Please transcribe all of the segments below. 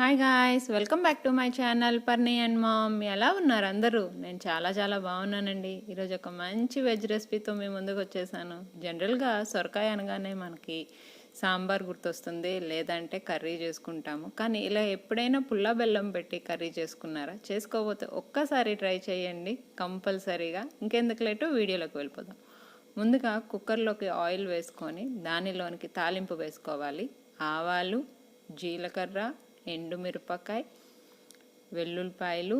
Hi guys welcome back to my channel Parni and mom ఎలా ఉన్నారు అందరూ? నేను చాలా చాలా బాగున్నానండి. ఈరోజు ఒక మంచి వెజ్ రెసిపీతో మీ ముందుకు వచ్చేసాను. జనరల్గా సొరకాయ అనగానే మనకి సాంబార్ గుర్తొస్తుంది లేదంటే కర్రీ చేసుకుంటాము. కానీ ఇలా ఎప్పుడైనా పుల్ల బెల్లం పెట్టి కర్రీ చేసుకున్నారా? చేసుకోకపోతే ఒక్కసారి ట్రై చేయండి కంపల్సరీగా. ఇంకెందుకు లేటు? వీడియోలోకి వెళ్ళిపోదాం. ముందుగా కుక్కర్లోకి ఆయిల్ వేసుకొని దానిలోనికి తాలింపు వేసుకోవాలి. ఆవాలు జీలకర్ర ఎండుమిరపకాయ వెల్లుల్లిపాయలు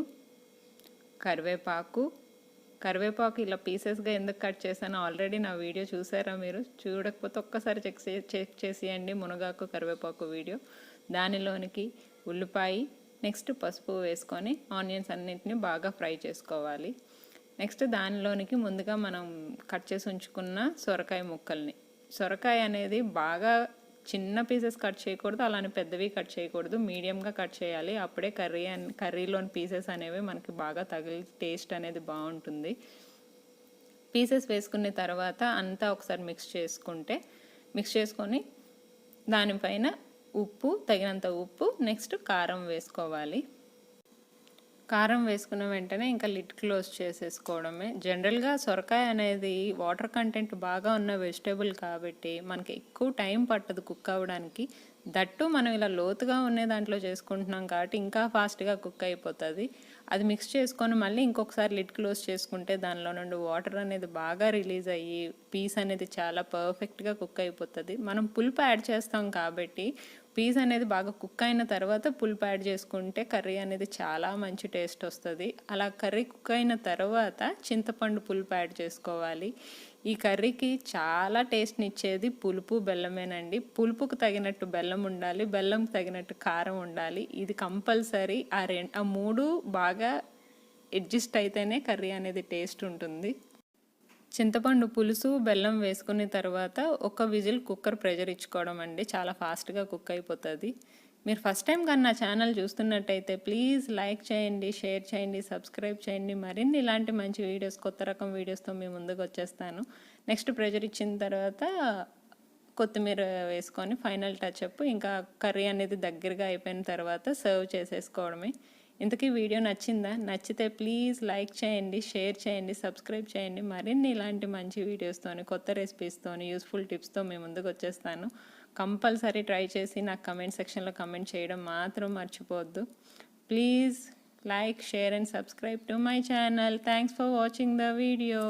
కరివేపాకు. కరివేపాకు ఇలా పీసెస్గా ఎందుకు కట్ చేశాను ఆల్రెడీ నా వీడియో చూసారా మీరు? చూడకపోతే ఒక్కసారి చెక్ చే చెక్ చేసేయండి మునగాకు కరివేపాకు వీడియో. దానిలోనికి ఉల్లిపాయ నెక్స్ట్ పసుపు వేసుకొని ఆనియన్స్ అన్నింటిని బాగా ఫ్రై చేసుకోవాలి. నెక్స్ట్ దానిలోనికి ముందుగా మనం కట్ చేసి ఉంచుకున్న సొరకాయ ముక్కల్ని. సొరకాయ అనేది బాగా చిన్న పీసెస్ కట్ చేయకూడదు అలానే పెద్దవి కట్ చేయకూడదు. మీడియంగా కట్ చేయాలి. అప్పుడే కర్రీ అన్ కర్రీలోని పీసెస్ అనేవి మనకి బాగా తగిలి టేస్ట్ అనేది బాగుంటుంది. పీసెస్ వేసుకున్న తర్వాత అంతా ఒకసారి మిక్స్ చేసుకుంటే మిక్స్ చేసుకొని దానిపైన ఉప్పు తగినంత ఉప్పు నెక్స్ట్ కారం వేసుకోవాలి. కారం వేసుకున్న వెంటనే ఇంకా లిట్ క్లోజ్ చేసేసుకోవడమే. జనరల్గా సొరకాయ అనేది వాటర్ కంటెంట్ బాగా ఉన్న వెజిటేబుల్ కాబట్టి మనకి ఎక్కువ టైం పట్టదు కుక్ అవ్వడానికి. దట్టు మనం ఇలా లోతుగా ఉండే దాంట్లో చేసుకుంటున్నాం కాబట్టి ఇంకా ఫాస్ట్గా కుక్ అయిపోతుంది. అది మిక్స్ చేసుకొని మళ్ళీ ఇంకొకసారి లిడ్ క్లోజ్ చేసుకుంటే దానిలో నుండి వాటర్ అనేది బాగా రిలీజ్ అయ్యి పీస్ అనేది చాలా పర్ఫెక్ట్గా కుక్ అయిపోతుంది. మనం పులుపు యాడ్ చేస్తాం కాబట్టి పీస్ అనేది బాగా కుక్ అయిన తర్వాత పులుపు యాడ్ చేసుకుంటే కర్రీ అనేది చాలా మంచి టేస్ట్ వస్తుంది. అలా కర్రీ కుక్ అయిన తర్వాత చింతపండు పులుపు యాడ్ చేసుకోవాలి. ఈ కర్రీకి చాలా టేస్ట్ని ఇచ్చేది పులుపు బెల్లమేనండి. పులుపుకు తగినట్టు బెల్లం ఉండాలి బెల్లం తగినట్టు కారం ఉండాలి. ఇది కంపల్సరీ. ఆ రెండు ఆ మూడు బాగా అడ్జస్ట్ అయితేనే కర్రీ అనేది టేస్ట్ ఉంటుంది. చింతపండు పులుసు బెల్లం వేసుకున్న తర్వాత ఒక విజిల్ కుక్కర్ ప్రెషర్ ఇచ్చుకోవడం అండి. చాలా ఫాస్ట్గా కుక్ అయిపోతుంది. మీరు ఫస్ట్ టైం కానీ నా ఛానల్ చూస్తున్నట్టయితే ప్లీజ్ లైక్ చేయండి షేర్ చేయండి సబ్స్క్రైబ్ చేయండి. మరిన్ని ఇలాంటి మంచి వీడియోస్ కొత్త రకం వీడియోస్తో మీ ముందుకు వచ్చేస్తాను. నెక్స్ట్ ప్రెషర్ ఇచ్చిన తర్వాత కొత్తిమీర వేసుకొని ఫైనల్ టచ్ అప్ ఇంకా కర్రీ అనేది దగ్గరగా అయిపోయిన తర్వాత సర్వ్ చేసేసుకోవడమే. ఇంతకీ వీడియో నచ్చిందా? నచ్చితే ప్లీజ్ లైక్ చేయండి షేర్ చేయండి సబ్స్క్రైబ్ చేయండి. మరిన్ని ఇలాంటి మంచి వీడియోస్తోని కొత్త రెసిపీస్తోని యూస్ఫుల్ టిప్స్తో మేము ముందుకు వచ్చేస్తాను. కంపల్సరీ ట్రై చేసి నాకు కమెంట్ సెక్షన్లో కమెంట్ చేయడం మాత్రం మర్చిపోవద్దు. Please like share and subscribe to my channel thanks for watching the video